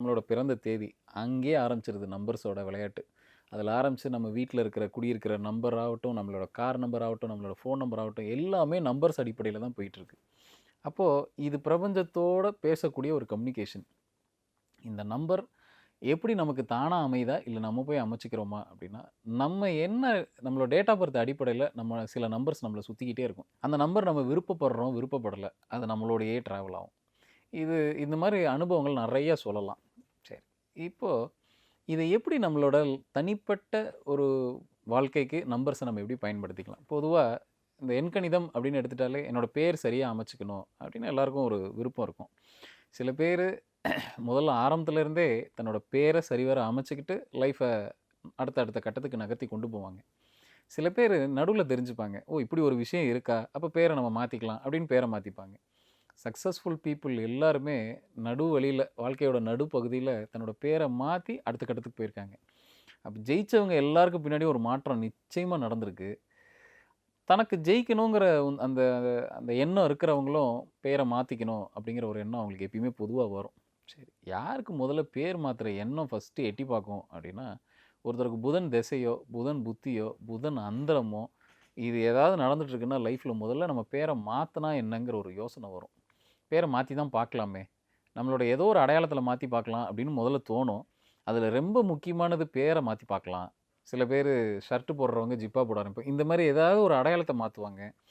நம்மளோட பிறந்த தேதி அங்கேயே ஆரம்பிச்சிருது நம்பர்ஸோட விளையாட்டு. அதில் ஆரம்பித்து நம்ம வீட்டில் இருக்கிற குடியிருக்கிற நம்பர் ஆகட்டும் நம்மளோட கார் நம்பர் ஆகட்டும் நம்மளோட ஃபோன் நம்பர் ஆகட்டும் எல்லாமே நம்பர்ஸ் அடிப்படையில் தான் போயிட்டுருக்கு அப்போது இது பிரபஞ்சத்தோட பேசக்கூடிய ஒரு கம்யூனிகேஷன் இந்த நம்பர் எப்படி நமக்கு தானாக அமைதா இல்லை நம்ம போய் அமைச்சிக்கிறோமா? அப்படின்னா நம்ம என்ன நம்மளோட டேட் ஆஃப் பர்த் அடிப்படையில் நம்ம சில நம்பர்ஸ் நம்மளை சுற்றிக்கிட்டே இருக்கும். அந்த நம்பர் நம்ம விருப்பப்படுறோம் விருப்பப்படலை அது நம்மளோடையே ட்ராவல் ஆகும். இது இந்த மாதிரி அனுபவங்கள் நிறைய சொல்லலாம். இப்போது இதை எப்படி நம்மளோட தனிப்பட்ட ஒரு வாழ்க்கைக்கு நம்பர்ஸை நம்ம எப்படி பயன்படுத்திக்கலாம்? பொதுவாக இந்த எண்கணிதம் அப்படின்னு எடுத்துட்டாலே என்னோட பேர் சரியாக அமைச்சிக்கணும் அப்படின்னு எல்லாருக்கும் ஒரு விருப்பம் இருக்கும். சில பேர் முதல்ல ஆரம்பத்துலேருந்தே தன்னோட பேரை சரிவர அமைச்சிக்கிட்டு லைஃப்பை அடுத்த அடுத்த கட்டத்துக்கு நகர்த்தி கொண்டு போவாங்க. சில பேர் நடுவில் தெரிஞ்சுப்பாங்க ஓ இப்படி ஒரு விஷயம் இருக்கா? அப்போ பேரை நம்ம மாற்றிக்கலாம் அப்படின்னு பேரை மாற்றிப்பாங்க சக்ஸஸ்ஃபுல் பீப்புள் எல்லாருமே நடு வழியில் வாழ்க்கையோட நடுப்பகுதியில் தன்னோட பேரை மாற்றி அடுத்த கட்டத்துக்கு போயிருக்காங்க. அப்போ ஜெயிச்சவங்க எல்லாருக்கும் பின்னாடி ஒரு மாற்றம் நிச்சயமாக நடந்திருக்கு. தனக்கு ஜெயிக்கணுங்கிற அந்த அந்த எண்ணம் இருக்கிறவங்களும் பேரை மாற்றிக்கணும் அப்படிங்கிற ஒரு எண்ணம் அவங்களுக்கு எப்பயுமே பொதுவாக வரும். சரி யாருக்கு முதல்ல பேர் மாற்றுற எண்ணம் ஃபஸ்ட்டு எட்டி பார்க்கும் அப்படின்னா ஒருத்தருக்கு புதன் திசையோ புதன் புத்தியோ புதன் அந்தரமோ இது ஏதாவது நடந்துட்டுருக்குன்னா லைஃப்பில் முதல்ல நம்ம பேரை மாற்றினா என்னங்கிற ஒரு யோசனை வரும். பேரை மாற்றி தான் பார்க்கலாமே. நம்மளோட ஏதோ ஒரு அடையாளத்தில் மாற்றி பார்க்கலாம் அப்படின்னு முதல்ல தோணும். அதில் ரொம்ப முக்கியமானது பேரை மாற்றி பார்க்கலாம். சில பேர் ஷர்ட்டு போடுறவங்க ஜிப்பா போட ஆரம்பிப்போம் இந்த மாதிரி ஏதாவது ஒரு அடையாளத்தை மாற்றுவாங்க